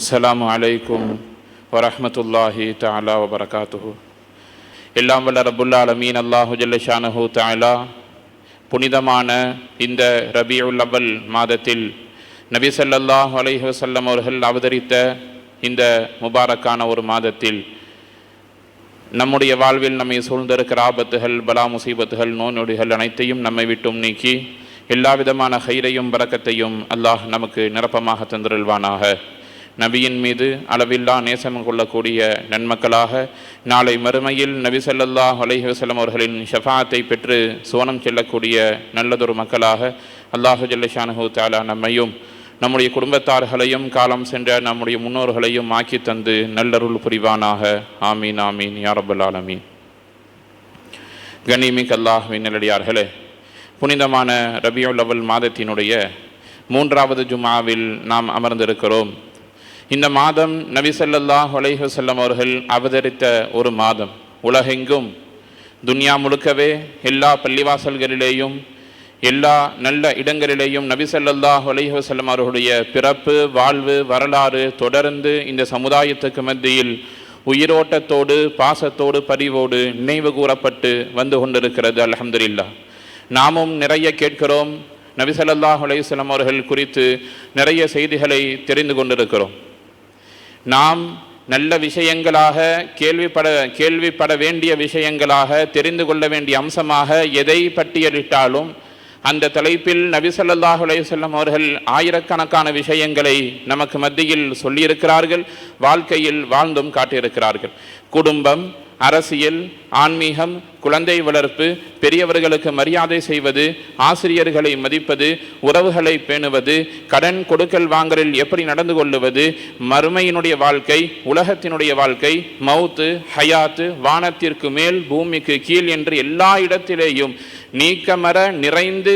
அஸ்லாம் அலைக்கும் வரமத்துல்லாஹி தாலா வபரகாத்துஹு எல்லாம் வல்ல ரப்புல் அலமீன் அல்லாஹு ஜல்லஷானஹூ தாலா புனிதமான இந்த ரபியுல் அவல் மாதத்தில் நபி சல்லாஹ் அலைஹி அவர்கள் அவதரித்த இந்த முபாரக்கான ஒரு மாதத்தில் நம்முடைய வாழ்வில் நம்மை சூழ்ந்திருக்கிற ஆபத்துகள் பலா முசீபத்துகள் நோய் நொடிகள் அனைத்தையும் நம்மை விட்டும் நீக்கி எல்லா விதமான ஹைரையும் பறக்கத்தையும் அல்லாஹ் நமக்கு நிரப்பமாக தந்திருள்வானாக. நபியின் மீது அளவில்லா நேசம் கொள்ளக்கூடிய நன்மக்களாக நாளை மறுமையில் நபி சல்லல்லா அலைஹசலம் அவர்களின் ஷஃபாத்தை பெற்று சுவனம் செல்லக்கூடிய நல்லதொரு மக்களாக அல்லாஹு ஜல்லஷானஹு தாலா நம்மையும் நம்முடைய குடும்பத்தார்களையும் காலம் சென்ற நம்முடைய முன்னோர்களையும் ஆக்கி தந்து நல்லருள் புரிவானாக. ஆமீன் ஆமீன் யாரபுல் ஆலமீன். கனிமிக் அல்லாஹ்வின் நிலடியார்களே புனிதமான ரபியுல் அவல் மாதத்தினுடைய மூன்றாவது ஜுமாவில் நாம் அமர்ந்திருக்கிறோம். இந்த மாதம் நபி ஸல்லல்லாஹு அவர்கள் அவதரித்த ஒரு மாதம். உலகெங்கும் துன்யா முழுக்கவே எல்லா பள்ளிவாசல்களிலேயும் எல்லா நல்ல இடங்களிலேயும் நபி ஸல்லல்லாஹு அவர்களுடைய பிறப்பு வாழ்வு வரலாறு தொடர்ந்து இந்த சமுதாயத்துக்கு மத்தியில் உயிரோட்டத்தோடு பாசத்தோடு பரிவோடு நினைவு கூறப்பட்டு வந்து கொண்டிருக்கிறது அலமதுல்லா நாமும் நிறைய கேட்கிறோம் நபி ஸல்லல்லாஹு அவர்கள் குறித்து நிறைய செய்திகளை தெரிந்து கொண்டிருக்கிறோம். நாம் நல்ல விஷயங்களாக கேள்விப்பட கேள்விப்பட வேண்டிய விஷயங்களாக தெரிந்து கொள்ள வேண்டிய அம்சமாக எதை பட்டியலிட்டாலும் அந்த தலைப்பில் நபி அலையுசல்லம் அவர்கள் ஆயிரக்கணக்கான விஷயங்களை நமக்கு மத்தியில் சொல்லியிருக்கிறார்கள் வாழ்க்கையில் வாழ்ந்தும் காட்டியிருக்கிறார்கள். குடும்பம் அரசியல் ஆன்மீகம் குழந்தை வளர்ப்பு பெரியவர்களுக்கு மரியாதை செய்வது ஆசிரியர்களை மதிப்பது உறவுகளை பேணுவது கடன் கொடுக்கல் வாங்கலில் எப்படி நடந்து கொள்ளுவது மறுமையினுடைய வாழ்க்கை உலகத்தினுடைய வாழ்க்கை மவுத்து ஹயாத்து வானத்திற்கு மேல் பூமிக்கு கீழ் என்று எல்லா இடத்திலேயும் நீக்கமர நிறைந்து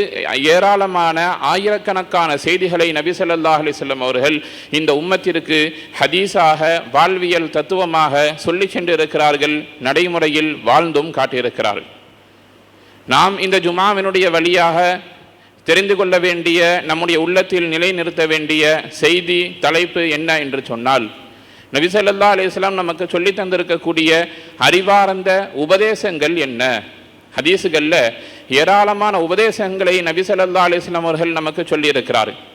ஏராளமான ஆயிரக்கணக்கான செய்திகளை நபிசல்லா அலிசல்லம் அவர்கள் இந்த உம்மத்திற்கு ஹதீஸாக வாழ்வியல் தத்துவமாக சொல்லி சென்றிருக்கிறார்கள் நடைமுறையில் வாழ்ந்தும் காட்டியிருக்கிறார்கள். நாம் இந்த ஜுமாவினுடைய வழியாக தெரிந்து கொள்ள வேண்டிய நம்முடைய உள்ளத்தில் நிலைநிறுத்த வேண்டிய செய்தி தலைப்பு என்ன என்று சொன்னால் நபிசல்லா அலிஸ்லாம் நமக்கு சொல்லி தந்திருக்கக்கூடிய அறிவார்ந்த உபதேசங்கள் என்ன? ஹதீஸுகளில் ஏராளமான உபதேசங்களை நபிசல்லா அலிஸ்லாம் அவர்கள் நமக்கு சொல்லியிருக்கிறார்கள்.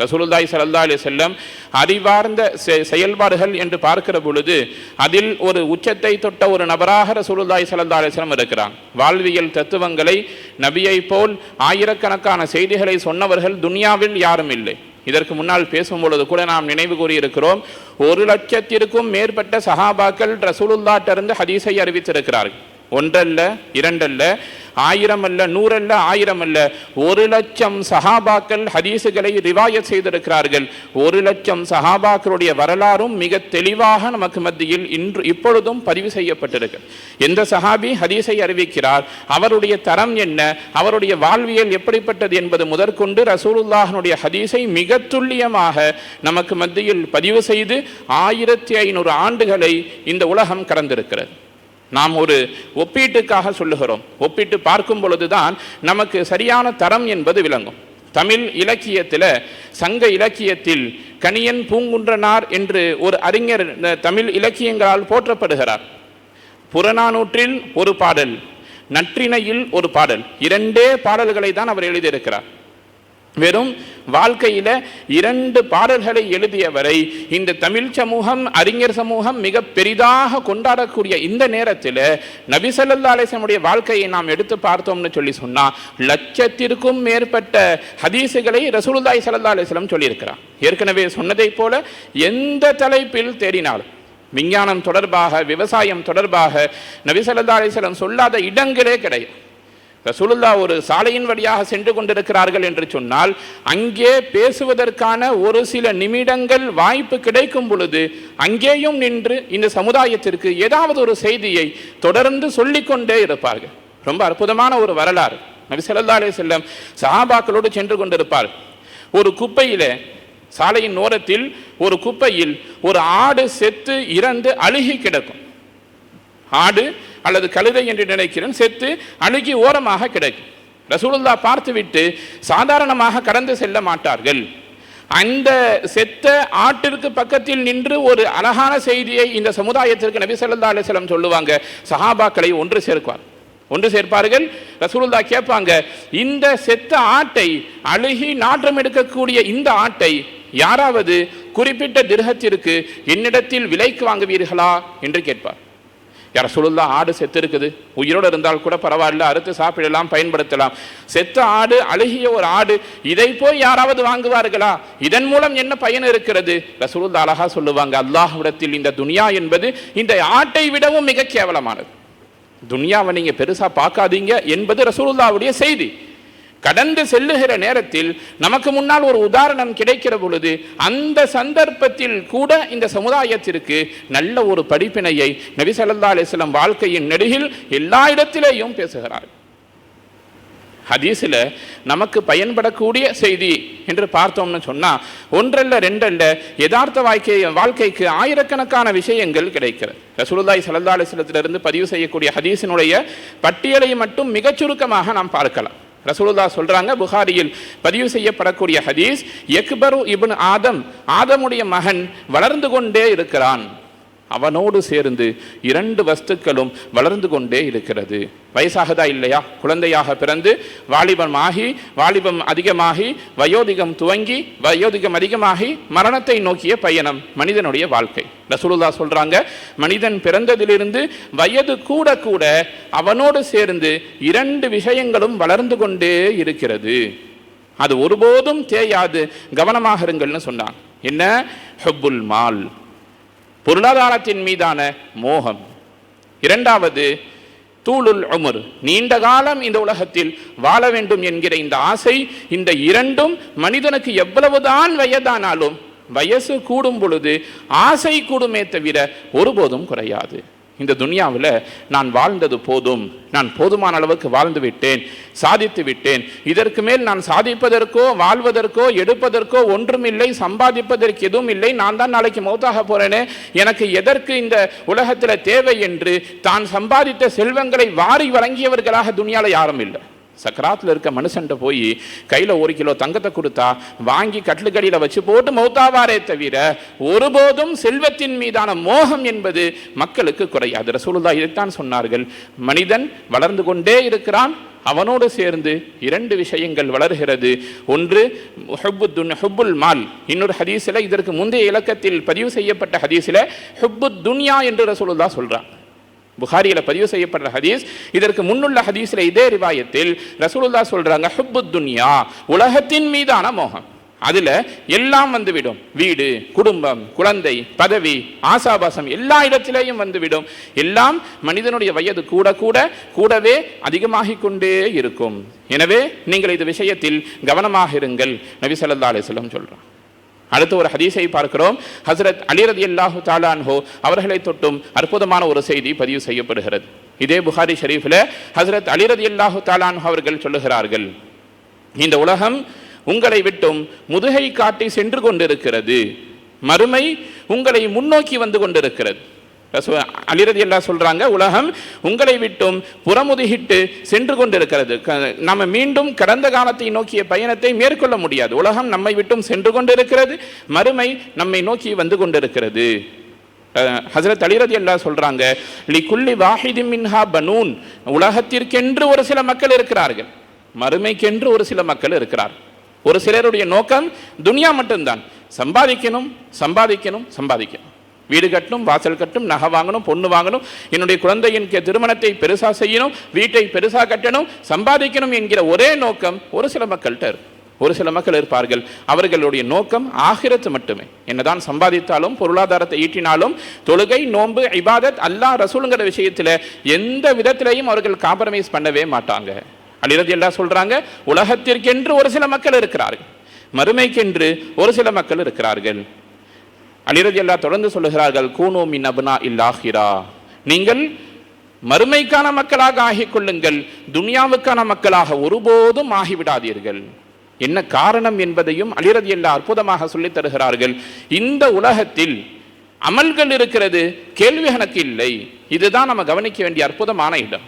ரசூலுல்லாஹி ஸல்லல்லாஹு அலி செல்லம் அறிவார்ந்த செ- செயல்பாடுகள் என்று பார்க்கிற பொழுது அதில் ஒரு உச்சத்தை தொட்ட ஒரு நபராக ரசூலுல்லாஹி ஸல்லல்லாஹு அலைஹி வஸல்லம் வாழ்வியல் தத்துவங்களை நபியை போல் ஆயிரக்கணக்கான செய்திகளை சொன்னவர்கள் துனியாவில் யாரும் இல்லை. இதற்கு முன்னால் பேசும் பொழுது கூட நாம் நினைவு கூறியிருக்கிறோம் ஒரு லட்சத்திற்கும் மேற்பட்ட சஹாபாக்கள் ரசூலுல்லாட்டிருந்து ஹதீஸை அறிவித்திருக்கிறார்கள். ஒன்றல்ல இரண்டல்ல ஆயிரம் அல்ல நூறல்ல ஆயிரம் அல்ல ஒரு லட்சம் சஹாபாக்கள் ஹதீசுகளை ரிவாயத் செய்திருக்கிறார்கள். ஒரு லட்சம் சஹாபாக்களுடைய வரலாறும் மிக தெளிவாக நமக்கு மத்தியில் இன்று இப்பொழுதும் பதிவு செய்யப்பட்டிருக்கு. எந்த சஹாபி ஹதீஸை அறிவிக்கிறார்? அவருடைய தரம் என்ன? அவருடைய வாழ்வியல் எப்படிப்பட்டது என்பது முதற்கொண்டு ரசூலுல்லாஹனுடைய ஹதீஸை மிக துல்லியமாக நமக்கு மத்தியில் பதிவு செய்து ஆயிரத்தி ஐநூறு ஆண்டுகளை இந்த உலகம் கடந்திருக்கிறது. நாம் ஒரு ஒப்பீட்டுக்காக சொல்லுகிறோம். ஒப்பிட்டு பார்க்கும் பொழுதுதான் நமக்கு சரியான தரம் என்பது விளங்கும். தமிழ் இலக்கியத்தில் சங்க இலக்கியத்தில் கணியன் பூங்குன்றனார் என்று ஒரு அறிஞர் இந்த தமிழ் இலக்கியங்களால் போற்றப்படுகிறார். புறநானூற்றில் ஒரு பாடல் நற்றிணையில் ஒரு பாடல் இரண்டே பாடல்களை தான் அவர் எழுதியிருக்கிறார். வெறும் வாழ்க்கையில் இரண்டு பாடல்களை எழுதியவரை இந்த தமிழ் சமூகம் அறிஞர் சமூகம் மிக பெரிதாக கொண்டாடக்கூடிய இந்த நேரத்தில் நபிசல்லா ஸல்லல்லாஹு வாழ்க்கையை நாம் எடுத்து பார்த்தோம்னு சொல்லி சொன்னால் லட்சத்திற்கும் மேற்பட்ட ஹதீசுகளை ரசூல்தாய் சல்லா அலிஸ்லம் சொல்லியிருக்கிறார் ஏற்கனவே சொன்னதைப் போல எந்த தலைப்பில் தேடினாலும் விஞ்ஞானம் தொடர்பாக விவசாயம் தொடர்பாக நபிசல்லா அலிஸ்லம் சொல்லாத இடங்களே கிடையாது. ரசூலுல்லா ஒரு சாலையின் வழியாக சென்று கொண்டிருக்கிறார்கள் என்று சொன்னால் அங்கே பேசுவதற்கான ஒரு சில நிமிடங்கள் வாய்ப்பு கிடைக்கும் பொழுது அங்கேயும் நின்று இந்த சமுதாயத்திற்கு ஏதாவது ஒரு செய்தியை தொடர்ந்து சொல்லிக்கொண்டே இருப்பார்கள். ரொம்ப அற்புதமான ஒரு வரலாறு. நபி ஸல்லல்லாஹு அலைஹி வஸல்லம் சஹாபாக்களோடு சென்று கொண்டிருப்பார். ஒரு குப்பையில சாலையின் ஓரத்தில் ஒரு குப்பையில் ஒரு ஆடு செத்து இறந்து அழுகி கிடக்கும். ஆடு அல்லது கழுதை என்று நினைக்கிறேன் செத்து அழுகி ஓரமாக கிடைக்கும். ரசூலுல்லா பார்த்துவிட்டு சாதாரணமாக கடந்து செல்ல மாட்டார்கள். அந்த செத்த ஆட்டிற்கு பக்கத்தில் நின்று ஒரு அழகான செய்தியை இந்த சமுதாயத்திற்கு நபி ஸல்லல்லாஹு அலைஹி சொல்லுவாங்க. சஹாபாக்களை ஒன்று சேர்ப்பார். ஒன்று சேர்ப்பார்கள் ரசூலுல்லா கேட்பாங்க இந்த செத்த ஆட்டை அழுகி நாற்றம் எடுக்கக்கூடிய இந்த ஆட்டை யாராவது குறிப்பிட்ட திருகத்திற்கு என்னிடத்தில் விலைக்கு வாங்குவீர்களா? என்று கேட்பார். யார சொல்லுதா ஆடு செத்து இருக்குது. உயிரோடு இருந்தால் கூட பரவாயில்ல அறுத்து சாப்பிடலாம் பயன்படுத்தலாம். செத்த ஆடு அழுகிய ஒரு ஆடு இதை போய் யாராவது வாங்குவார்களா? இதன் மூலம் என்ன பயன் இருக்கிறது? ரசூலுல்லா அழகா சொல்லுவாங்க அல்லாஹ்விடத்தில் இந்த துனியா என்பது இந்த ஆட்டை விடவும் மிக கேவலமானது. துனியாவை நீங்கள் பெருசாக பார்க்காதீங்க என்பது ரசூலுல்லாவுடைய செய்தி. கடந்து செல்லுகிற நேரத்தில் நமக்கு முன்னால் ஒரு உதாரணம் கிடைக்கிற பொழுது அந்த சந்தர்ப்பத்தில் கூட இந்த சமுதாயத்திற்கு நல்ல ஒரு படிப்பினையை நபி ஸல்லல்லாஹு வாழ்க்கையின் நெடுகில் எல்லா இடத்திலேயும் பேசுகிறார். ஹதீஸில் நமக்கு பயன்படக்கூடிய செய்தி என்று பார்த்தோம்னு சொன்னால் ஒன்றல்ல ரெண்டல்ல யதார்த்த வாழ்க்கை வாழ்க்கைக்கு ஆயிரக்கணக்கான விஷயங்கள் கிடைக்கிறது. ரசூலுல்லாஹி ஸல்லல்லாஹு பதிவு செய்யக்கூடிய ஹதீஸினுடைய பட்டியலை மட்டும் மிகச் சுருக்கமாக நாம் பார்க்கலாம். ரசூலுல்லா சொல்றாங்க புகாரியில் பதிவு செய்யப்படக்கூடிய ஹதீஸ் எக்பரு இபின் ஆதம் ஆதமுடைய மகன் வளர்ந்து கொண்டே இருக்கிறான். அவனோடு சேர்ந்து இரண்டு வஸ்துக்களும் வளர்ந்து கொண்டே இருக்கிறது. வயசாகதா இல்லையா? குழந்தையாக பிறந்து வாலிபம் ஆகி வாலிபம் அதிகமாகி வயோதிகம் துவங்கி வயோதிகம் அதிகமாகி மரணத்தை நோக்கிய பயணம் மனிதனுடைய வாழ்க்கை. ரசூலுல்லா சொல்கிறாங்க மனிதன் பிறந்ததிலிருந்து வயது கூட கூட அவனோடு சேர்ந்து இரண்டு விஷயங்களும் வளர்ந்து கொண்டே இருக்கிறது. அது ஒருபோதும் தேயாது கவனமாக இருங்கள்னு சொன்னான் என்ன? ஹுப்புல் மால். பொருளாதாரத்தின் மீதான மோகம். இரண்டாவது தூளுல் உமர். நீண்ட காலம் இந்த உலகத்தில் வாழ வேண்டும் என்கிற இந்த ஆசை இந்த இரண்டும் மனிதனுக்கு எவ்வளவுதான் வயதானாலும் வயசு கூடும் பொழுது ஆசை கூடுமே தவிர ஒருபோதும் குறையாது. இந்த துனியாவில் நான் வாழ்ந்தது போதும். நான் போதுமான அளவுக்கு வாழ்ந்து விட்டேன் சாதித்து விட்டேன். இதற்கு மேல் நான் சாதிப்பதற்கோ வாழ்வதற்கோ எடுப்பதற்கோ ஒன்றுமில்லை சம்பாதிப்பதற்கு எதுவும் இல்லை. நான் தான் நாளைக்கு மௌத்தாக போகிறேனே எனக்கு எதற்கு இந்த உலகத்தில் தேவை என்று தான் சம்பாதித்த செல்வங்களை வாரி வழங்கியவர்களாக துனியாவில் யாரும் இல்லை. சக்கராத்தில் இருக்க மனுஷன்ட்ட போய் கையில் ஒரு கிலோ தங்கத்தை கொடுத்தா வாங்கி கட்லுக்கடியில் வச்சு போட்டு மௌத்தாவாரே தவிர ஒருபோதும் செல்வத்தின் மீதான மோகம் என்பது மக்களுக்கு குறையாது. ரசூலுல்லா இதைத்தான் சொன்னார்கள். மனிதன் வளர்ந்து கொண்டே இருக்கிறான் அவனோடு சேர்ந்து இரண்டு விஷயங்கள் வளர்கிறது. ஒன்று ஹுப்புத்துன் ஹுப்புல் மால். இன்னொரு ஹதீஸில் இதற்கு முந்தைய இலக்கத்தில் பதிவு செய்யப்பட்ட ஹதீஸில் ஹுப்பு துன்யா என்று ரசூலுல்லா சொல்கிறான் புகாரியில் பதிவு செய்யப்படுற ஹதீஸ் இதற்கு முன்னுள்ள ஹதீஸில் இதே ரிவாயத்தில் ரசூலுல்லா சொல்றாங்க ஹுப்பு துன்யா உலகத்தின் மீதான மோகம். அதுல எல்லாம் வந்துவிடும். வீடு குடும்பம் குழந்தை பதவி ஆசாபாசம் எல்லா இடத்திலேயும் வந்துவிடும். எல்லாம் மனிதனுடைய வயது கூட கூட கூடவே அதிகமாகிக் கொண்டே இருக்கும். எனவே நீங்கள் இது விஷயத்தில் கவனமாக இருங்கள். நபி ஸல்லல்லாஹு அலிஸ்லம் சொல்கிறான் சொல்றான். அடுத்து ஒரு ஹதீஸை பார்க்கிறோம். ஹசரத் அலிரதி அல்லாஹு தாலான்ஹோ அவர்களை தொட்டும் அற்புதமான ஒரு செய்தி பதிவு செய்யப்படுகிறது. இதே புகாரி ஷரீஃபில் ஹசரத் அலிரதி அல்லாஹு தாலான்ஹோ அவர்கள் சொல்லுகிறார்கள். இந்த உலகம் உங்களை விட்டும் முதுகை காட்டி சென்று கொண்டிருக்கிறது. மறுமை உங்களை முன்னோக்கி வந்து கொண்டிருக்கிறது. அலிரதி எல்லாம் சொல்கிறாங்க உலகம் உங்களை விட்டும் புறமுதுகிட்டு சென்று கொண்டிருக்கிறது. க- நம்ம மீண்டும் கடந்த காலத்தை நோக்கிய பயணத்தை மேற்கொள்ள முடியாது. உலகம் நம்மை விட்டும் சென்று கொண்டிருக்கிறது மறுமை நம்மை நோக்கி வந்து கொண்டிருக்கிறது. ஹசரத் அலிரதி அல்லா சொல்கிறாங்க லி குல்லி வாஹிதி மின்ஹா பனூன். உலகத்திற்கென்று ஒரு சில மக்கள் இருக்கிறார்கள் மறுமைக்கென்று ஒரு சில மக்கள் இருக்கிறார். ஒரு சிலருடைய நோக்கம் துனியா மட்டும்தான். சம்பாதிக்கணும் சம்பாதிக்கணும் சம்பாதிக்கணும். வீடு கட்டணும் வாசல் கட்டணும் நகை வாங்கணும் பொண்ணு வாங்கணும் என்னுடைய குழந்தையின் திருமணத்தை பெருசாக செய்யணும் வீட்டை பெருசாக கட்டணும் சம்பாதிக்கணும் என்கிற ஒரே நோக்கம் ஒரு சில மக்கள்கிட்ட ஒரு சில மக்கள் இருப்பார்கள். அவர்களுடைய நோக்கம் ஆகிரத்து மட்டுமே. என்னதான் சம்பாதித்தாலும் பொருளாதாரத்தை ஈட்டினாலும் தொழுகை நோன்பு இபாதத் அல்லாஹ் ரசூலுங்கிற விஷயத்தில் எந்த விதத்திலையும் அவர்கள் காம்ப்ரமைஸ் பண்ணவே மாட்டாங்க. அலிரதி எல்லாம் சொல்கிறாங்க உலகத்திற்கென்று ஒரு சில மக்கள் இருக்கிறார்கள். மறுமைக்கென்று ஒரு சில மக்கள் இருக்கிறார்கள். அலிரதி அல்லா தொடர்ந்து சொல்லுகிறார்கள் கூனோ மின் இல்லாஹிரா நீங்கள் மறுமைக்கான மக்களாக ஆகிக்கொள்ளுங்கள் துனியாவுக்கான மக்களாக ஒருபோதும் ஆகிவிடாதீர்கள். என்ன காரணம் என்பதையும் அலிரதி அல்லா அற்புதமாக சொல்லித் தருகிறார்கள். இந்த உலகத்தில் அமல்கள் இருக்கிறது கேள்வி கணக்கு இல்லை. இதுதான் நம்ம கவனிக்க வேண்டிய அற்புதமான இடம்.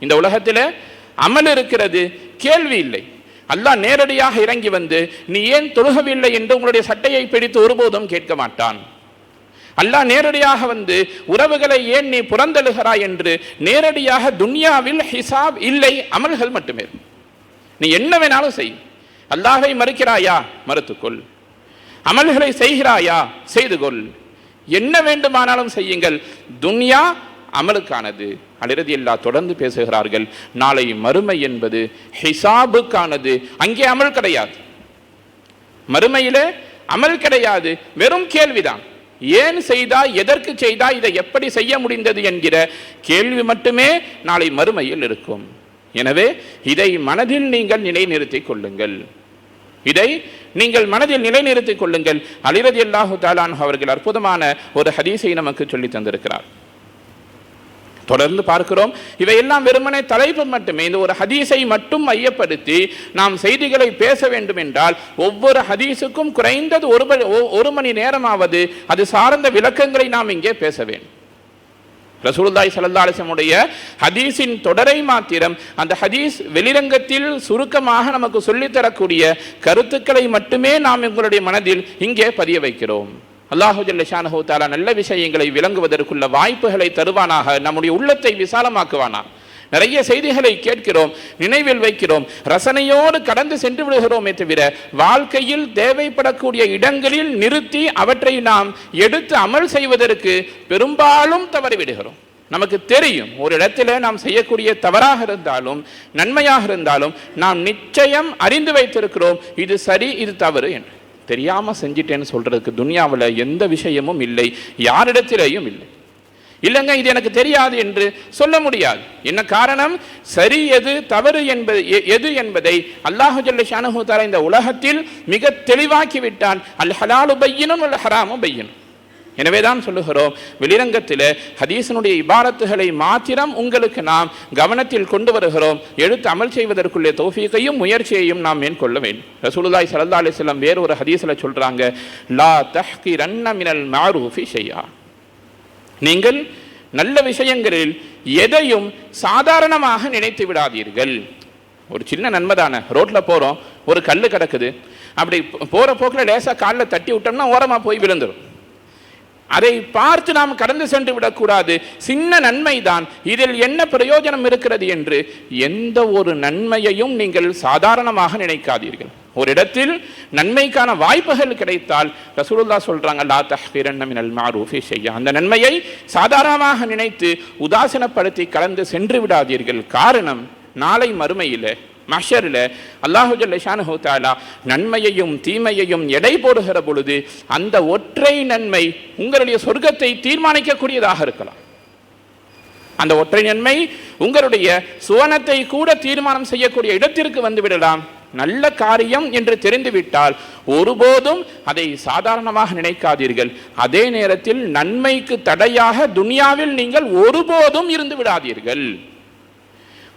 இந்த உலகத்தில் அமல் இருக்கிறது கேள்வி இல்லை. அல்லாஹ் நேரடியாக இறங்கி வந்து நீ ஏன் தொழுகவில்லை? என்று உங்களுடைய சட்டையை பிடித்து ஒருபோதும் கேட்க மாட்டான். அல்லாஹ் நேரடியாக வந்து உறவுகளை ஏன் நீ புறந்தழுகிறாய் என்று நேரடியாக துன்யாவில் ஹிசாப் இல்லை அமல்கள் மட்டுமே. நீ என்ன வேணாலும் செய். அல்லாஹை மறுக்கிறாயா? மறுத்துக்கொள். அமல்களை செய்கிறாயா? செய்து கொள் என்ன வேண்டுமானாலும் செய்யுங்கள். துன்யா அமலுக்கானது. அலிரதி எல்லா தொடர்ந்து பேசுகிறார்கள். நாளை மறுமை என்பது ஹிசாபுக்கானது. அங்கே அமல் கிடையாது. மறுமையிலே அமல் கிடையாது. வெறும் கேள்விதான். ஏன் செய்தா எதற்கு செய்தா இதை எப்படி செய்ய முடிந்தது என்கிற கேள்வி மட்டுமே நாளை மறுமையில் இருக்கும். எனவே இதை மனதில் நீங்கள் நிலைநிறுத்திக் கொள்ளுங்கள். இதை நீங்கள் மனதில் நிலைநிறுத்திக் கொள்ளுங்கள். அலிரதி அல்லாஹு தாலான் அவர்கள் அற்புதமான ஒரு ஹதீஸை நமக்கு சொல்லி தந்திருக்கிறார். தொடர்ந்து பார்க்கிறோம். இவையெல்லாம் வெறுமனே தலைப்பு மட்டுமே. இந்த ஒரு ஹதீஸை மட்டும் மையப்படுத்தி நாம் செய்திகளை பேச வேண்டும் என்றால் ஒவ்வொரு ஹதீஸுக்கும் குறைந்தது ஒரு மணி- ஒ- ஒரு மணி நேரமாவது அது சார்ந்த விளக்கங்களை நாம் இங்கே பேச வேண்டும். ரசூலுல்லாஹி ஸல்லல்லாஹு ஹதீஸின் தொடரை மாத்திரம் அந்த ஹதீஸ் வெளிரங்கத்தில் சுருக்கமாக நமக்கு சொல்லித் தரக்கூடிய கருத்துக்களை மட்டுமே நாம் எங்களுடைய மனதில் இங்கே பதிய வைக்கிறோம். அல்லாஹு ஜல்ல தாலா நல்ல விஷயங்களை விளங்குவதற்குள்ள வாய்ப்புகளை தருவானாக நம்முடைய உள்ளத்தை விசாலமாக்குவானாக நிறைய செய்திகளை கேட்கிறோம் நினைவில் வைக்கிறோம் ரசனையோடு கடந்து சென்று விடுகிறோமே தவிர வாழ்க்கையில் தேவைப்படக்கூடிய இடங்களில் நிறுத்தி அவற்றை நாம் எடுத்து அமல் செய்வதற்கு பெரும்பாலும் தவறிவிடுகிறோம் நமக்கு தெரியும் ஒரு இடத்துல நாம் செய்யக்கூடிய தவறாக இருந்தாலும் நன்மையாக இருந்தாலும் நாம் நிச்சயம் அறிந்து வைத்திருக்கிறோம் இது சரி இது தவறு என்று. தெரியாமல் செஞ்சிட்டேன்னு சொல்கிறதுக்கு துனியாவில் எந்த விஷயமும் இல்லை. யாரிடத்திலேயும் இல்லை. இல்லைங்க இது எனக்கு தெரியாது என்று சொல்ல முடியாது. என்ன காரணம்? சரி எது தவறு என்பது எ- எது என்பதை அல்லாஹு ஜல்ல ஷானஹு இந்த உலகத்தில் மிக தெளிவாக்கி விட்டான். அல் ஹலாலு பையனும் அல் ஹராமு பையனும். எனவே தான் சொல்லுகிறோம் வெளிரங்கத்தில் ஹதீசனுடைய இபாரத்துகளை மாத்திரம் உங்களுக்கு நாம் கவனத்தில் கொண்டு வருகிறோம். எடுத்து அமல் செய்வதற்குள்ளே தோஃபீக்கையும் முயற்சியையும் நாம் மேற்கொள்ள வேண்டும். ரசூலுல்லாஹி ஸல்லல்லாஹு அலைஹி வேறு ஒரு ஹதீஸில் சொல்கிறாங்க லா தஹ்கிரன்ன மினல் மாரூஃபி ஷையா. நீங்கள் நல்ல விஷயங்களில் எதையும் சாதாரணமாக நினைத்து விடாதீர்கள். ஒரு சின்ன நன்மை தானே ரோட்டில் போகிறோம் ஒரு கல் கிடக்குது. அப்படி போகிற போக்கில் லேசா காலில் தட்டி விட்டோம்னா ஓரமாக போய் விழுந்துடும் அதை பார்த்து நாம் கடந்து சென்று விடக்கூடாது. சின்ன நன்மைதான். இதில் என்ன பிரயோஜனம் இருக்கிறது என்று எந்த ஒரு நன்மையையும் நீங்கள் சாதாரணமாக நினைக்காதீர்கள். ஒரு இடத்தில் நன்மைக்கான வாய்ப்புகள் கிடைத்தால் ரசூலுல்லா சொல்றாங்க லா தஹ்கிரன்ன மினல் மாரூஃபி செய்ய அந்த நன்மையை சாதாரணமாக நினைத்து உதாசீனப்படுத்தி கடந்து சென்று விடாதீர்கள். காரணம் நாளை மறுமையில் மஷரில் அல்லாஹுஜல்ல ஷானுஹூத்தாலா நன்மையையும் தீமையையும் எடை போடுகிற பொழுது அந்த ஒற்றை நன்மை உங்களுடைய சொர்க்கத்தை தீர்மானிக்கக்கூடியதாக இருக்கலாம். அந்த ஒற்றை நன்மை உங்களுடைய சுவனத்தை கூட தீர்மானம் செய்யக்கூடிய இடத்திற்கு வந்துவிடலாம் நல்ல காரியம் என்று தெரிந்துவிட்டால் ஒருபோதும் அதை சாதாரணமாக நினைக்காதீர்கள். அதே நேரத்தில் நன்மைக்கு தடையாக துனியாவில் நீங்கள் ஒருபோதும் இருந்து விடாதீர்கள்.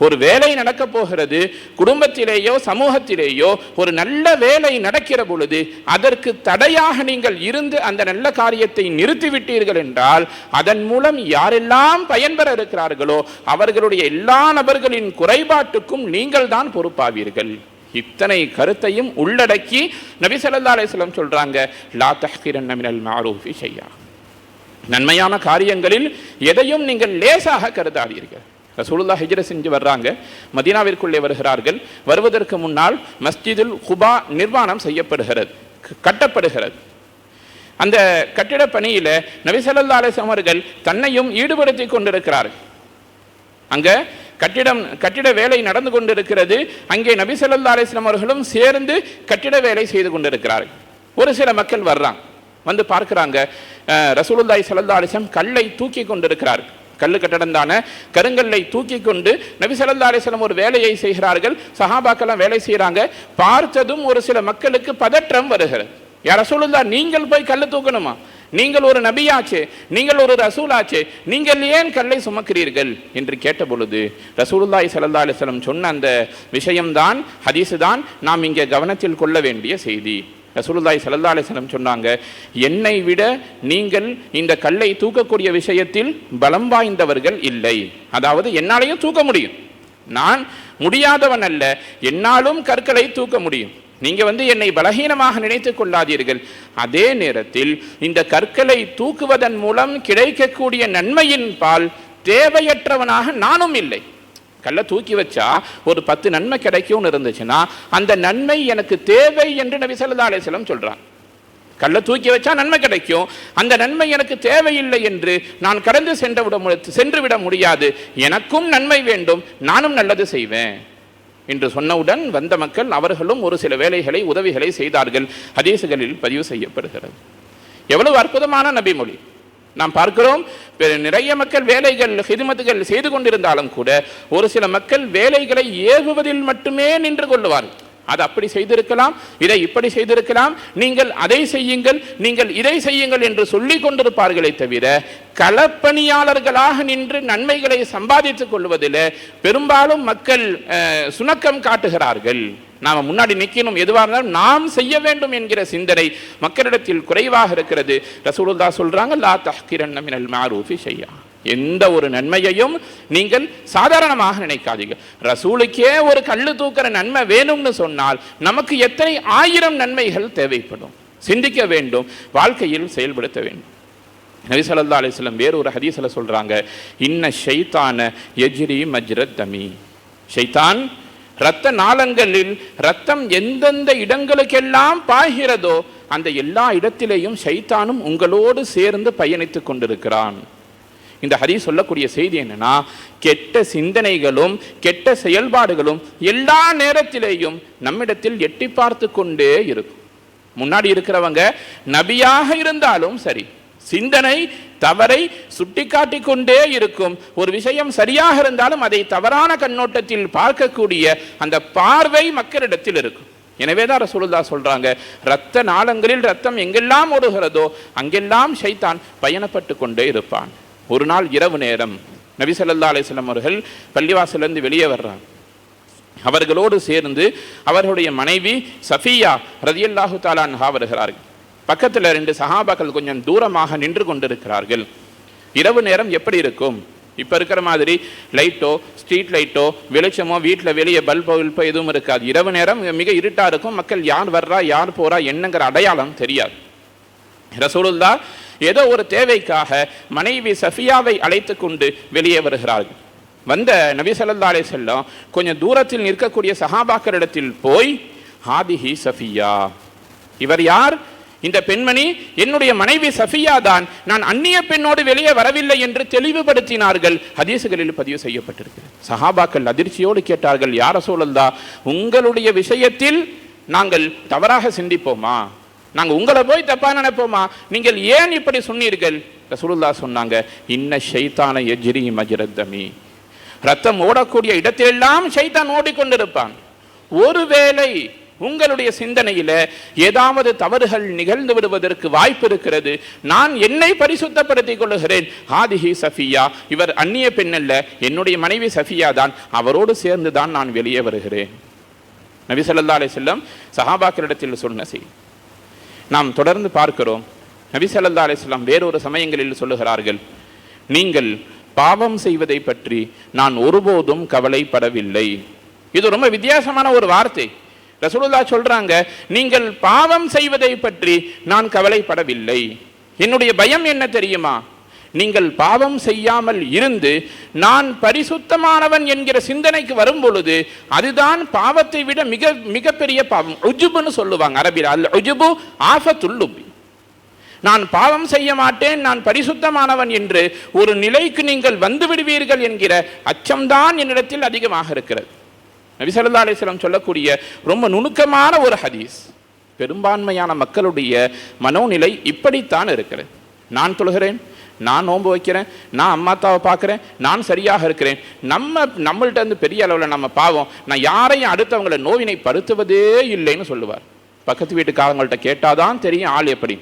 ஒரு வேலை நடக்க போகிறது குடும்பத்திலேயோ சமூகத்திலேயோ ஒரு நல்ல வேலை நடக்கிற பொழுது அதற்கு தடையாக நீங்கள் இருந்து அந்த நல்ல காரியத்தை நிறுத்திவிட்டீர்கள் என்றால் அதன் மூலம் யாரெல்லாம் பயன்பெற இருக்கிறார்களோ அவர்களுடைய எல்லா நபர்களின் குறைபாட்டுக்கும் நீங்கள் தான் பொறுப்பாவீர்கள். இத்தனை கருத்தையும் உள்ளடக்கி நபி அலிஸ்லம் சொல்றாங்க லா தஹ்கிரன் மினல் மாரூஃபி நன்மையான காரியங்களில் எதையும் நீங்கள் லேசாக கருதாதீர்கள். ரசூலுல்லா ஹிஜ்ர செஞ்சு வர்றாங்க. மதீனாவிற்குள்ளே வருகிறார்கள். வருவதற்கு முன்னால் மஸ்ஜிதுல் குபா நிர்மாணம் செய்யப்படுகிறது. கட்டப்படுகிறது. அந்த கட்டிட பணியில நபி ஸல்லல்லாஹு அவர்கள் தன்னையும் ஈடுபடுத்தி கொண்டிருக்கிறார்கள். அங்க கட்டிடம் கட்டிட வேலை நடந்து கொண்டிருக்கிறது. அங்கே நபி அலிஸ்லாம் அவர்களும் சேர்ந்து கட்டிட வேலை செய்து கொண்டிருக்கிறார்கள். ஒரு சில மக்கள் வர்றாங்க. வந்து பார்க்குறாங்க. அஹ், சல்லா ஸல்லல்லாஹு கல்லை தூக்கி கொண்டிருக்கிறார்கள். கல்லு கட்டடம் தானே கருங்கல்லை தூக்கி கொண்டு நபி ஸல்லல்லாஹு ஒரு வேலையை செய்கிறார்கள். சஹாபாக்கெல்லாம் வேலை செய்கிறாங்க. பார்த்ததும் ஒரு சில மக்களுக்கு பதற்றம் வருகிறது. யார் சொல்லுந்தா நீங்கள் போய் கல்லு தூக்கணுமா? நீங்கள் ஒரு நபியாச்சே நீங்கள் ஒரு ரசூலாச்சே நீங்கள் ஏன் கல்லை சுமக்கிறீர்கள்? என்று கேட்ட பொழுது ரசூலுல்லாஹி ஸல்லல்லாஹு சொன்ன அந்த விஷயம்தான் ஹதீஸு தான் நாம் இங்கே கவனத்தில் கொள்ள வேண்டிய செய்தி. ரசூலுல்லாஹி ஸல்லல்லாஹு அலைஹி சொன்னாங்க என்னை விட நீங்கள் இந்த கல்லை தூக்கக்கூடிய விஷயத்தில் பலம் வாய்ந்தவர்கள் இல்லை. அதாவது என்னாலையும் தூக்க முடியும். நான் முடியாதவன் அல்ல என்னாலும் கற்களை தூக்க முடியும். நீங்கள் வந்து என்னை பலகீனமாக நினைத்து கொள்ளாதீர்கள். அதே நேரத்தில் இந்த கற்களை தூக்குவதன் மூலம் கிடைக்கக்கூடிய நன்மையின் பால் தேவையற்றவனாக நானும் இல்லை. கல்லை தூக்கி வச்சா ஒரு பத்து நன்மை கிடைக்கும்னு இருந்துச்சுன்னா அந்த நன்மை எனக்கு தேவை என்று நபி ஸல்லல்லாஹு சொல்கிறான் கல்லை தூக்கி வச்சா நன்மை கிடைக்கும். அந்த நன்மை எனக்கு தேவையில்லை என்று நான் கடந்து சென்று விட சென்று விட முடியாது. எனக்கும் நன்மை வேண்டும் நானும் நல்லது செய்வேன் என்று சொன்னவுடன் வந்த மக்கள் அவர்களும் ஒரு சில வேலைகளை உதவிகளை செய்தார்கள். ஹதீசுகளில் பதிவு செய்யப்படுகிறது. எவ்வளவு அற்புதமான நபிமொழி. நாம் பார்க்கிறோம் நிறைய மக்கள் வேலைகள் ஹிதுமத்துகள் செய்து கொண்டிருந்தாலும் கூட ஒரு சில மக்கள் வேலைகளை ஏவுவதில் மட்டுமே நின்று கொள்ளுவார்கள். அது அப்படி செய்திருக்கலாம் இதை இப்படி செய்திருக்கலாம் நீங்கள் அதை செய்யுங்கள் நீங்கள் இதை செய்யுங்கள் என்று சொல்லிக் கொண்டிருப்பார்களே தவிர களப்பணியாளர்களாக நின்று நன்மைகளை சம்பாதித்துக் கொள்வதில் பெரும்பாலும் மக்கள் சுணக்கம் காட்டுகிறார்கள். நாம முன்னாடி நிக்கணும் எதுவாக இருந்தாலும் நாம் செய்ய வேண்டும் என்கிற சிந்தனை மக்களிடத்தில் குறைவாக இருக்கிறது. ரசூலுல்லா சொல்றாங்க லா தஹ்கிரன்ன மினல் மாரூஃபி ஷையா. எந்த ஒரு நன்மையையும் நீங்கள் சாதாரணமாக நினைக்காதீங்க. ரசூலுக்கே ஒரு கல்லு தூக்குற நன்மை வேணும்னு சொன்னால் நமக்கு எத்தனை ஆயிரம் நன்மைகள் தேவைப்படும். சிந்திக்க வேண்டும் வாழ்க்கையில் செயல்படுத்த வேண்டும். நபி ஸல்லல்லாஹு அலிஸ்லம் வேறு ஒரு ஹதீஸில் சொல்றாங்க இன்ன ஷைத்தான எஜ்ரி மஜ்ரத் தமி. ஷைத்தான் இரத்த நாளங்களில் ரத்தம் எந்தெந்த இடங்களுக்கெல்லாம் பாய்கிறதோ அந்த எல்லா இடத்திலேயும் சைத்தானும் உங்களோடு சேர்ந்து பயணித்துக் கொண்டிருக்கிறான். இந்த ஹரி சொல்லக்கூடிய செய்தி என்னன்னா கெட்ட சிந்தனைகளும் கெட்ட செயல்பாடுகளும் எல்லா நேரத்திலேயும் நம்மிடத்தில் எட்டி பார்த்து கொண்டே இருக்கும். முன்னாடி இருக்கிறவங்க நபியாக இருந்தாலும் சரி சிந்தனை தவறை சுட்டிக்காட்டி கொண்டே இருக்கும். ஒரு விஷயம் சரியாக இருந்தாலும் அதை தவறான கண்ணோட்டத்தில் பார்க்கக்கூடிய அந்த பார்வை மக்களிடத்தில் இருக்கும். எனவே தான் ரசூலுல்லாஹ் சொல்றாங்க ரத்த நாளங்களில் ரத்தம் எங்கெல்லாம் ஓடுகிறதோ அங்கெல்லாம் ஷைத்தான் பயணப்பட்டு கொண்டே இருப்பான். ஒரு நாள் இரவு நேரம். நபி ஸல்லல்லாஹு அலைஹி அவர்கள் பள்ளிவாசலிருந்து வெளியே வர்றாங்க. அவர்களோடு சேர்ந்து அவர்களுடைய மனைவி சஃபியா ரதியல்லாஹு தாலான்ஹா வருகிறார்கள். பக்கத்தில் ரெண்டு சஹாபாக்கள் கொஞ்சம் தூரமாக நின்று கொண்டிருக்கிறார்கள். இரவு நேரம் எப்படி இருக்கும்? இப்போ இருக்கிற மாதிரி லைட்டோ ஸ்ட்ரீட் லைட்டோ வெளிச்சமோ வீட்டில் வெளியே பல்போ வில்போ எதுவும் இருக்காது. இரவு நேரம் மிக இருட்டா இருக்கும். மக்கள் யார் வர்றா யார் போறா என்னங்கிற அடையாளம் தெரியாது. ரசூலுல்லா ஏதோ ஒரு தேவைக்காக மனைவி சஃபியாவை அழைத்து கொண்டு வெளியே வருகிறார்கள். வந்த நபி ஸல்லல்லாஹு கொஞ்சம் தூரத்தில் நிற்கக்கூடிய சஹாபாக்களிடத்தில் போய் ஹாதிஹி சஃபியா. இவர் யார்? இந்த பெண்மணி என்னுடைய மனைவி சஃபியா தான். நான் அந்நிய பெண்ணோடு வெளியே வரவில்லை என்று தெளிவுபடுத்தினார்கள். ஹதீசுகளில் பதிவு செய்யப்பட்டிருக்கிறது. சஹாபாக்கள் அதிர்ச்சியோடு கேட்டார்கள் யார சூழல்தா உங்களுடைய விஷயத்தில் நாங்கள் தவறாக சிந்திப்போமா? நாங்கள் உங்களை போய் தப்பாக நினைப்போமா? நீங்கள் ஏன் இப்படி சொன்னீர்கள்? ரசூலுல்லாஹ் சொன்னாங்க இன்ன ஷைத்தான எஜ்ரி மஜ்ரத்தமி ரத்தம் ஓடக்கூடிய இடத்திலெல்லாம் ஷைத்தான் ஓடிக்கொண்டிருப்பான். ஒருவேளை உங்களுடைய சிந்தனையில ஏதாவது தவறுகள் நிகழ்ந்து விடுவதற்கு வாய்ப்பு இருக்கிறது. நான் என்னை பரிசுத்தப்படுத்திக் கொள்ளுகிறேன். ஆதிஹி சஃபியா இவர் அந்நிய பெண் அல்ல என்னுடைய மனைவி சஃபியா தான். அவரோடு சேர்ந்து தான் நான் வெளியே வருகிறேன். நபிசல்லா அலி செல்லம் வஸல்லம் சஹாபாக்களிடத்தில் சொன்ன செய்தி. நாம் தொடர்ந்து பார்க்கிறோம். நபிசல்லா ஸல்லல்லாஹு செல்லம் வேறொரு சமயங்களில் சொல்லுகிறார்கள் நீங்கள் பாவம் செய்வதை பற்றி நான் ஒருபோதும் கவலைப்படவில்லை. இது ரொம்ப வித்தியாசமான ஒரு வார்த்தை. ரசூலுல்லா சொல்றாங்க நீங்கள் பாவம் செய்வதை பற்றி நான் கவலைப்படவில்லை. என்னுடைய பயம் என்ன தெரியுமா? நீங்கள் பாவம் செய்யாமல் இருந்து நான் பரிசுத்தமானவன் என்கிற சிந்தனைக்கு வரும் பொழுது அதுதான் பாவத்தை விட மிக மிகப்பெரிய பாவம். உஜுபுன்னு சொல்லுவாங்க அரபியில் அல்ல உஜுபு ஆஃபத்துல்லுபி நான் பாவம் செய்ய மாட்டேன் நான் பரிசுத்தமானவன் என்று ஒரு நிலைக்கு நீங்கள் வந்து விடுவீர்கள் என்கிற அச்சம்தான் என்னிடத்தில் அதிகமாக இருக்கிறது. நபி ஸல்லல்லாஹு சொல்லக்கூடிய ரொம்ப நுணுக்கமான ஒரு ஹதீஸ். பெரும்பான்மையான மக்களுடைய மனோநிலை இப்படித்தான் இருக்கிறது. நான் தொழுகிறேன் நான் நோன்பு வைக்கிறேன் நான் அம்மாத்தாவை பார்க்குறேன் நான் சரியாக இருக்கிறேன். நம்ம நம்மள்ட்ட இருந்து பெரிய அளவில் நம்ம பாவம் நான் யாரையும் அடுத்தவங்களை நோவினை படுத்துவதே இல்லைன்னு சொல்லுவார். பக்கத்து வீட்டுக்காரங்கள்ட்ட கேட்டாதான் தெரியும் ஆள் எப்படி.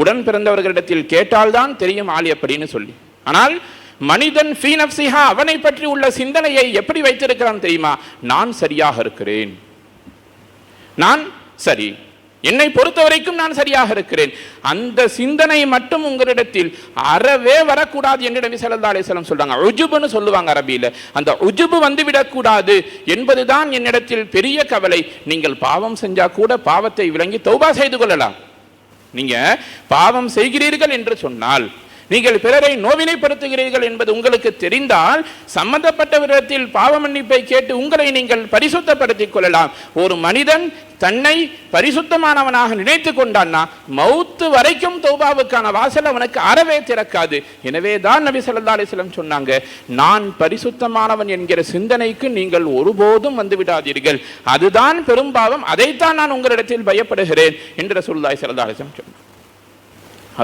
உடன் பிறந்தவர்களிடத்தில் கேட்டால்தான் தெரியும் ஆள் எப்படின்னு சொல்லி. ஆனால் மனிதன் ஃபீனப்சிஹா அவனை பற்றி உள்ள சிந்தனையை எப்படி வைத்திருக்கிறான் தெரியுமா? நான் சரியாக இருக்கிறேன். நான் சரி. என்னை பொறுத்த வரைக்கும் நான் சரியாக இருக்கிறேன். அந்த சிந்தனை மட்டும் உங்களிடத்தில் அறவே வரக்கூடாது என்று நபி ஸல்லல்லாஹு அலைஹி சொல்றாங்க. உஜுபுன்னு சொல்லுவாங்க அரபியில். அந்த உஜுபு வந்துவிடக்கூடாது என்பதுதான் என்னிடத்தில் பெரிய கவலை. நீங்கள் பாவம் செஞ்சா கூட பாவத்தை விளங்கி தௌபா செய்து கொள்ளலாம். நீங்க பாவம் செய்கிறீர்கள் என்று சொன்னால் நீங்கள் பிறரை நோவினைப்படுத்துகிறீர்கள் என்பது உங்களுக்கு தெரிந்தால் சம்பந்தப்பட்டவரிடத்தில் பாவ மன்னிப்பை கேட்டு உங்களை நீங்கள் பரிசுத்தப்படுத்திக் கொள்ளலாம். ஒரு மனிதன் தன்னை பரிசுத்தமானவனாக நினைத்து கொண்டான்னா மௌத்து வரைக்கும் தௌபாவுக்கான வாசல் அவனுக்கு அறவே திறக்காது. எனவே தான் நபி சொல்லா அலிஸ்லம் சொன்னாங்க நான் பரிசுத்தமானவன் என்கிற சிந்தனைக்கு நீங்கள் ஒருபோதும் வந்து விடாதீர்கள். அதுதான் பெரும்பாவம் அதைத்தான் நான் உங்களிடத்தில் பயப்படுகிறேன். என்று சொல்லாய் ஸல்லல்லாஹு அலைஹி சொன்னார்.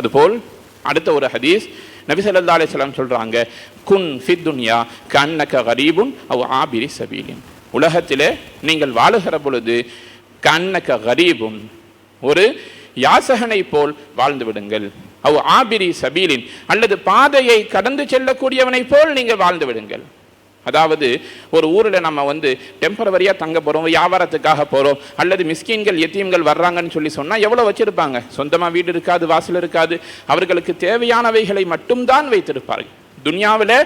அதுபோல் அடுத்த ஒரு ஹதீஸ். நபிசல்லா அலிஸ்லாம் சொல்கிறாங்க குன் ஃபித்துன்யா கண்ணக்க கரீபுன் அவ் ஆபிரி சபீலின். உலகத்திலே நீங்கள் வாழுகிற பொழுது கண்ணக்க கரீபுன் ஒரு யாசகனை போல் வாழ்ந்து விடுங்கள். அவ் ஆபிரி சபீலின் அல்லது பாதையை கடந்து செல்லக்கூடியவனை போல் நீங்கள் வாழ்ந்து விடுங்கள். அதாவது ஒரு ஊரில் நம்ம வந்து டெம்பரவரியாக தங்க போகிறோம் வியாபாரத்துக்காக போகிறோம் அல்லது மிஸ்கின்கள் எத்தியம்கள் வர்றாங்கன்னு சொல்லி சொன்னால் எவ்வளோ வச்சுருப்பாங்க? சொந்தமாக வீடு இருக்காது வாசல் இருக்காது அவர்களுக்கு தேவையானவைகளை மட்டும்தான் வைத்திருப்பார்கள். துனியாவில்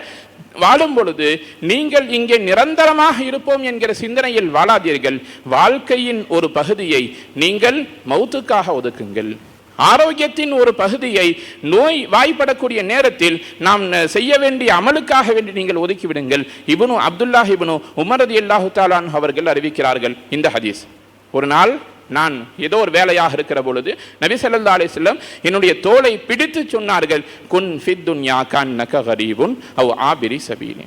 வாழும் பொழுது நீங்கள் இங்கே நிரந்தரமாக இருப்போம் என்கிற சிந்தனையில் வாழாதீர்கள். வாழ்க்கையின் ஒரு பகுதியை நீங்கள் மௌத்துக்காக ஒதுக்குங்கள். ஆரோக்கியத்தின் ஒரு பகுதியை நோய் வாய்ப்படக்கூடிய நேரத்தில் நாம் செய்ய வேண்டிய அமலுக்காக வேண்டி நீங்கள் ஒதுக்கிவிடுங்கள். இப்னு அப்துல்லாஹ் இப்னு உமர் ரலியல்லாஹு தாலான் அவர்கள் அறிவிக்கிறார்கள் இந்த ஹதீஸ். ஒரு நாள் நான் ஏதோ ஒரு வேலையாக இருக்கிற பொழுது நபி ஸல்லல்லாஹு செல்லம் என்னுடைய தோலை பிடித்து சொன்னார்கள் குன் ஃபித் துன்யா நக ஹரீபுன் அவ் ஆபிரி சபீனி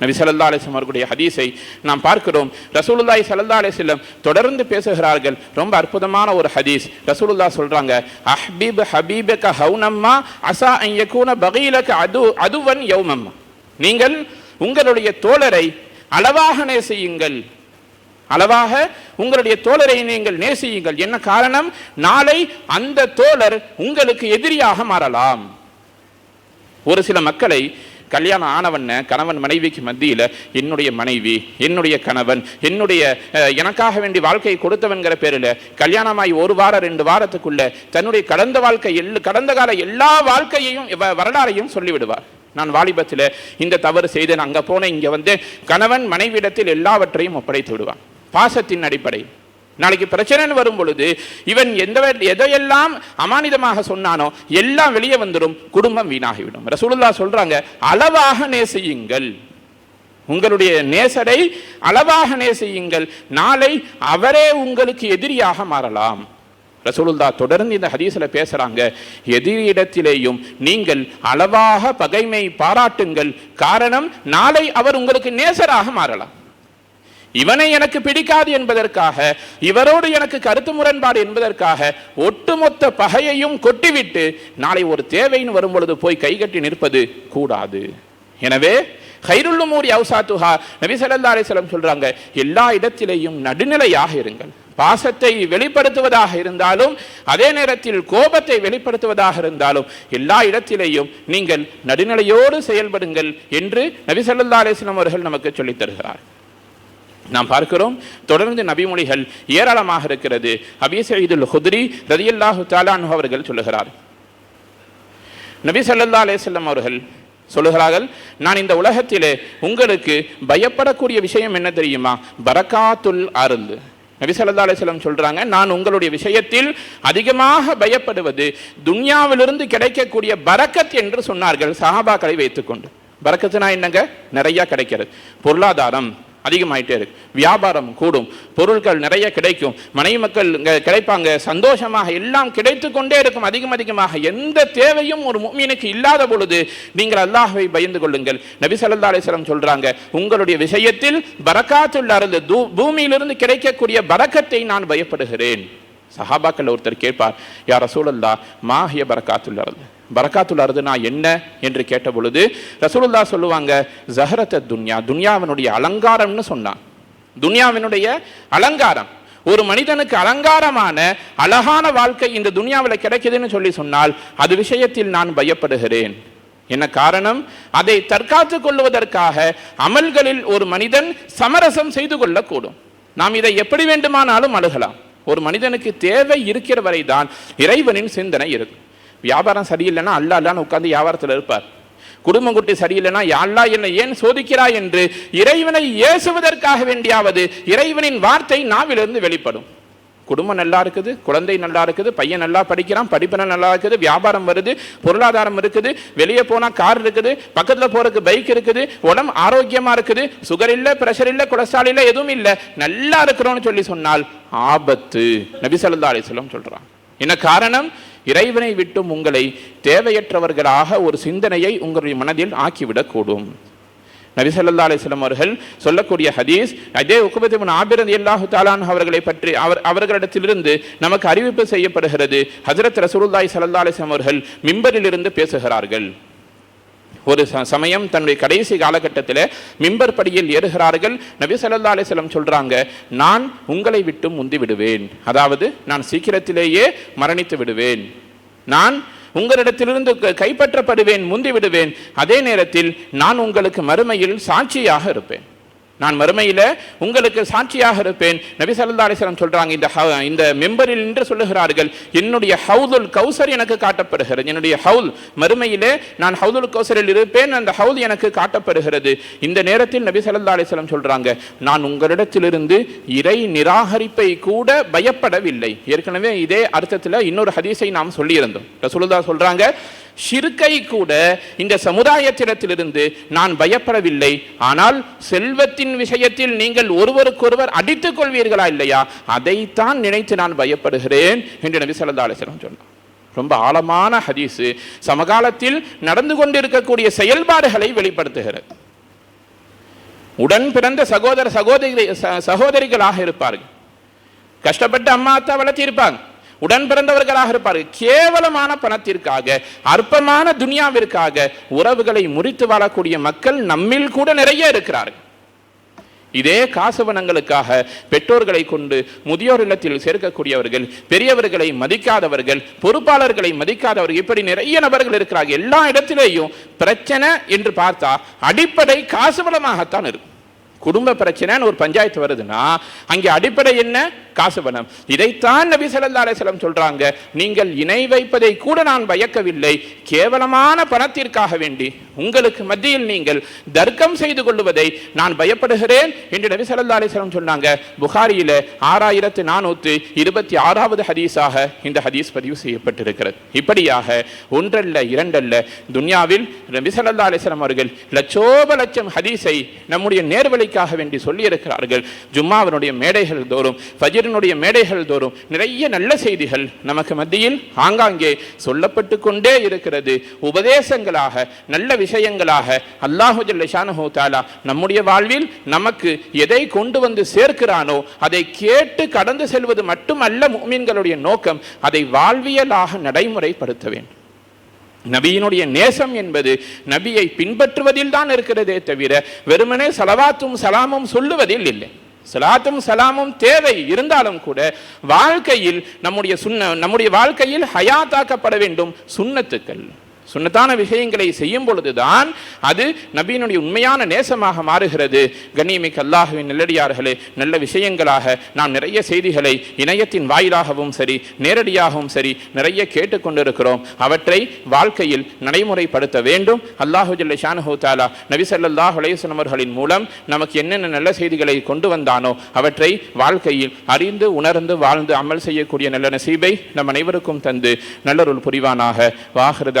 நபி சல்லா அலிஸ்லம் அவர்களுடைய ஹதீஸை நாம் பார்க்கிறோம். ரசூலுல்லாய் சல்லா அலிஸ்லம் தொடர்ந்து பேசுகிறார்கள். ரொம்ப அற்புதமான ஒரு ஹதீஸ். ரசூலுல்லா சொல்றாங்க அஹ்பீப் ஹபீபக ஹவுனம்மா அசா ஐயக்கூன பகீலக அது அதுவன் யௌமம்மா. நீங்கள் உங்களுடைய தோழரை அளவாக நேசியுங்கள். அளவாக உங்களுடைய தோழரை நீங்கள் நேசியுங்கள். என்ன காரணம்? நாளை அந்த தோழர் உங்களுக்கு எதிரியாக மாறலாம். ஒரு சில மக்களை கல்யாணம் ஆனவன கணவன் மனைவிக்கு மத்தியில் என்னுடைய மனைவி என்னுடைய கணவன் என்னுடைய எனக்காக வேண்டி வாழ்க்கையை கொடுத்தவன்கிற பேரில் கல்யாணமாய் ஒரு வாரம் ரெண்டு வாரத்துக்குள்ள தன்னுடைய கடந்த வாழ்க்கை எல் கடந்த கால எல்லா வாழ்க்கையையும் வரலாறையும் சொல்லிவிடுவார். நான் வாலிபத்தில் இந்த தவறு செய்தேன் அங்கே போனேன் இங்கே வந்து கணவன் மனைவியிடத்தில் எல்லாவற்றையும் ஒப்படைத்து விடுவான். பாசத்தின் அடிப்படை. நாளைக்கு பிரச்சனைன்னு வரும் பொழுது இவன் எந்த எதையெல்லாம் அமானிதமாக சொன்னானோ எல்லாம் வெளியே வந்துடும் குடும்பம் வீணாகிவிடும். ரசூலுல்லா சொல்றாங்க அளவாக நேசியுங்கள். உங்களுடைய நேசரை அளவாக நேசியுங்கள். நாளை அவரே உங்களுக்கு எதிரியாக மாறலாம். ரசூலுல்லா தொடர்ந்து இந்த ஹதீஸில் பேசுறாங்க எதிரிடத்திலேயும் நீங்கள் அளவாக பகைமை பாராட்டுங்கள். காரணம் நாளை அவர் உங்களுக்கு நேசராக மாறலாம். இவனை எனக்கு பிடிக்காது என்பதற்காக இவரோடு எனக்கு கருத்து முரண்பாடு என்பதற்காக ஒட்டுமொத்த பகையையும் கொட்டிவிட்டு நாளை ஒரு தேவைன்னு வரும் பொழுது போய் கைகட்டி நிற்பது கூடாது. எனவே கைருள்ளுமூரி அவுசாத்துஹா நபி ஸல்லல்லாஹு சொல்றாங்க எல்லா இடத்திலேயும் நடுநிலையாக இருங்கள். பாசத்தை வெளிப்படுத்துவதாக இருந்தாலும் அதே நேரத்தில் கோபத்தை வெளிப்படுத்துவதாக இருந்தாலும் எல்லா இடத்திலேயும் நீங்கள் நடுநிலையோடு செயல்படுங்கள் என்று நபிசல்லா ஸல்லல்லாஹு அவர்கள் நமக்கு சொல்லித் தருகிறார். நாம் பார்க்கிறோம் தொடர்ந்து நபிமொழிகள் ஏராளமாக இருக்கிறது. அபி சயீதுல் ஹுத்ரி ரதியல்லாஹு தாலானு அவர்கள் சொல்லுகிறார். நபி சல்லா அலேசல்லம் அவர்கள் சொல்லுகிறார்கள் நான் இந்த உலகத்திலே உங்களுக்கு பயப்படக்கூடிய விஷயம் என்ன தெரியுமா? பரக்காத்துல் அருந்து நபி சல்லா அலைஹி சொல்கிறாங்க சொல்றாங்க நான் உங்களுடைய விஷயத்தில் அதிகமாக பயப்படுவது துன்யாவிலிருந்து கிடைக்கக்கூடிய பரக்கத் என்று சொன்னார்கள் சஹாபாக்களை வைத்துக்கொண்டு. பரக்கத்துனா என்னங்க? நிறைய கிடைக்கிறது. பொருளாதாரம் அதிகமாயிட்டே இருக்கு. வியாபாரம் கூடும். பொருட்கள் நிறைய கிடைக்கும். மனைவி மக்கள் கிடைப்பாங்க. சந்தோஷமாக எல்லாம் கிடைத்து கொண்டே இருக்கும். அதிகம் அதிகமாக எந்த தேவையும் ஒரு மீனுக்கு இல்லாத பொழுது நீங்கள் அல்லாஹவை பயந்து கொள்ளுங்கள். நபி ஸல்லல்லாஹு சொல்றாங்க உங்களுடைய விஷயத்தில் பரக்காத்துள்ள அருந்து பூமியிலிருந்து கிடைக்கக்கூடிய பரக்கத்தை நான் பயப்படுகிறேன். சஹாபாக்கள் ஒருத்தர் கேட்பார் யார் சூழல்லா மாஹிய பரக்காத்துள்ள அருந்து பரக்காத்துல் அருதுனா என்ன என்று கேட்ட பொழுது ரசூலுல்லா சொல்லுவாங்க ஜஹரத்த துன்யா. துன்யாவினுடைய அலங்காரம்னு சொன்னான். துன்யாவினுடைய அலங்காரம். ஒரு மனிதனுக்கு அலங்காரமான அழகான வாழ்க்கை இந்த துன்யாவில் கிடைக்குதுன்னு சொல்லி சொன்னால் அது விஷயத்தில் நான் பயப்படுகிறேன். என்ன காரணம்? அதை தற்காத்துக் கொள்வதற்காக அமல்களில் ஒரு மனிதன் சமரசம் செய்து கொள்ளக்கூடும். நாம் இதை எப்படி வேண்டுமானாலும் அழுகலாம் ஒரு மனிதனுக்கு தேவை இருக்கிற வரை தான் இறைவனின் சிந்தனை இருக்கும் வியாபாரம் சரியில்லைன்னா அல்ல அல்லான்னு உட்காந்து வியாபாரத்தில் இருப்பார். குடும்பம் குட்டி சரியில்லைன்னா யாழ்லா என்னை ஏன் சோதிக்கிறாய்? என்று இறைவனை ஏசுவதற்காக வேண்டியாவது இறைவனின் வார்த்தை நாவிலிருந்து வெளிப்படும். குடும்பம் நல்லா இருக்குது குழந்தை நல்லா இருக்குது பையன் நல்லா படிக்கிறான் படிப்பு நல்லா இருக்குது வியாபாரம் வருது பொருளாதாரம் இருக்குது வெளியே போனா கார் இருக்குது பக்கத்துல போறதுக்கு பைக் இருக்குது உடம்பு ஆரோக்கியமா இருக்குது சுகர் இல்ல ப்ரெஷர் இல்ல கொலஸ்ட்ரால் இல்லை எதுவும் இல்லை. நல்லா இருக்கிறோம்னு சொல்லி சொன்னால் ஆபத்து. நபி ஸல்லல்லாஹு அலைஹி சொல்றான். என்ன காரணம்? இறைவனை விட்டும் உங்களை தேவையற்றவர்களாக ஒரு சிந்தனையை உங்களுடைய மனதில் ஆக்கிவிடக்கூடும். நபி ஸல்லல்லாஹு அவர்கள் சொல்லக்கூடிய ஹதீஸ் அதே உக்குபத்து ஆபிரதி அல்லாஹு தாலான் அவர்களை பற்றி அவர் அவர்களிடத்திலிருந்து நமக்கு அறிவிப்பு செய்யப்படுகிறது. ஹசரத் ரசூலுல்லாஹி ஸல்லல்லாஹு அலைஹி அவர்கள் மிம்பரில் இருந்து பேசுகிறார்கள். ஒரு ச- சமயம் தன்னுடைய கடைசி காலகட்டத்தில் மிம்பர் படியில் ஏறுகிறார்கள். நபி சல்லா அலிஸ்லம் சொல்கிறாங்க நான் உங்களை விட்டு முந்தி விடுவேன். அதாவது நான் சீக்கிரத்திலேயே மரணித்து விடுவேன். நான் உங்களிடத்திலிருந்து க- கைப்பற்றப்படுவேன் முந்தி விடுவேன். அதே நேரத்தில் நான் உங்களுக்கு மறுமையில் சாட்சியாக இருப்பேன். நான் மறுமையில் உங்களுக்கு சாட்சியாக இருப்பேன். நபி சல்லா அலிஸ்லாம் சொல்கிறாங்க இந்த ஹ- இந்த மெம்பரில் நின்று சொல்லுகிறார்கள் என்னுடைய ஹவுதுல் கௌசர் எனக்கு காட்டப்படுகிறது. என்னுடைய ஹவுல் மறுமையிலே நான் ஹவுதுல் கௌசரில் இருப்பேன் அந்த ஹவுல் எனக்கு காட்டப்படுகிறது. இந்த நேரத்தில் நபி சல்லா அலிஸ்லாம் சொல்கிறாங்க நான் உங்களிடத்திலிருந்து இறை நிராகரிப்பை கூட பயப்படவில்லை. ஏற்கனவே இதே அர்த்தத்தில் இன்னொரு ஹதீஸை நாம் சொல்லியிருந்தோம். ரசூலுல்லாஹ் சொல்கிறாங்க ஷிர்கை கூட இந்த சமுதாயத்திடத்திலிருந்து நான் பயப்படவில்லை. ஆனால் செல்வத்தின் விஷயத்தில் நீங்கள் ஒருவருக்கொருவர் அடித்துக் கொள்வீர்களா இல்லையா? அதைத்தான் நினைத்து நான் பயப்படுகிறேன் என்று நபி ஸல்லல்லாஹு அலைஹி சொன்னார். ரொம்ப ஆழமான ஹதீஸு. சமகாலத்தில் நடந்து கொண்டிருக்கக்கூடிய செயல்பாடுகளை வெளிப்படுத்துகிறது. உடன் பிறந்த சகோதர சகோதரி ச- சகோதரிகளாக இருப்பார்கள். கஷ்டப்பட்டு அம்மா அத்தா வளர்த்திருப்பாங்க உடன் பிறந்தவர்களாக இருப்பார்கள். கேவலமான பணத்திற்காக அற்பமான துனியாவிற்காக உறவுகளை முறித்து வாழக்கூடிய மக்கள் நம்மில் கூட நிறைய இருக்கிறார்கள். இதே காசவனங்களுக்காக பெற்றோர்களை கொண்டு முதியோர் இல்லத்தில் சேர்க்கக்கூடியவர்கள் பெரியவர்களை மதிக்காதவர்கள் பொறுப்பாளர்களை மதிக்காதவர்கள் இப்படி நிறைய நபர்கள் இருக்கிறார்கள். எல்லா இடத்திலேயும் பிரச்சனை என்று பார்த்தா அடிப்படை காசுவளமாகத்தான் இருக்கும். குடும்ப பிரச்சனைன்னு ஒரு பஞ்சாயத்து வருதுன்னா அங்கே அடிப்படை என்ன? காசு பணம். இதைத்தான் நபி ஸல்லல்லாஹு அலைஹி சொல்றாங்க. நீங்கள் இணை வைப்பதை கூட நான் பயக்கவில்லை கேவலமான பணத்திற்காக வேண்டி உங்களுக்கு மத்தியில் நீங்கள் தர்க்கம் செய்து கொள்வதை நான் பயப்படுகிறேன் என்று நபி ஸல்லல்லாஹு அலைஹி சொன்னாங்க. புகாரியில ஆறாயிரத்து நானூற்று இருபத்தி ஆறாவது ஹதீஸாக இந்த ஹதீஸ் பதிவு செய்யப்பட்டிருக்கிறது. இப்படியாக ஒன்றல்ல இரண்டல்ல துன்யாவில் நபி ஸல்லல்லாஹு அலைஹி அவர்கள் லட்சோப லட்சம் ஹதீஸை நம்முடைய நேர்வழிக்கு நேர்வழிக்காக வேண்டி சொல்லியிருக்கிறார்கள். ஜும்மாவினுடைய மேடைகள் தோறும் ஃபஜ்ரினுடைய மேடைகள் தோறும் நிறைய நல்ல செய்திகள் நமக்கு மத்தியில் ஆங்காங்கே சொல்லப்பட்டு கொண்டே இருக்கிறது. உபதேசங்களாக நல்ல விஷயங்களாக அல்லாஹு ஜல்ல தாலா நம்முடைய வாழ்வில் நமக்கு எதை கொண்டு வந்து சேர்க்கிறானோ அதை கேட்டு கடந்து செல்வது மட்டுமல்ல மீன்களுடைய நோக்கம் அதை வாழ்வியலாக நடைமுறைப்படுத்த வேண்டும். நபியினுடைய நேசம் என்பது நபியை பின்பற்றுவதில் தான் இருக்கிறதே தவிர வெறுமனே சலவாத்தும் சலாமும் சொல்லுவதில் இல்லை. சலாத்தும் சலாமும் தேவை இருந்தாலும் கூட வாழ்க்கையில் நம்முடைய சுண்ண நம்முடைய வாழ்க்கையில் ஹயாத்தாக்கப்பட வேண்டும் சுண்ணத்துக்கள் சுண்ணத்தான விஷயங்களை செய்யும் பொழுதுதான் அது நபியினுடைய உண்மையான நேசமாக மாறுகிறது. கண்ணியமிக்கு அல்லாஹுவின் நெல்லடியார்களே நல்ல விஷயங்களாக நாம் நிறைய செய்திகளை இணையத்தின் வாயிலாகவும் சரி நேரடியாகவும் சரி நிறைய கேட்டுக்கொண்டிருக்கிறோம். அவற்றை வாழ்க்கையில் நடைமுறைப்படுத்த வேண்டும். அல்லாஹு ஜல்ல ஷானஹூ தாலா நபி ஸல்லல்லாஹு மூலம் நமக்கு என்னென்ன நல்ல செய்திகளை கொண்டு வந்தானோ அவற்றை வாழ்க்கையில் அறிந்து உணர்ந்து வாழ்ந்து அமல் செய்யக்கூடிய நல்ல நசீபை நம் அனைவருக்கும் தந்து நல்லொருள் புரிவானாக. வாஹிருது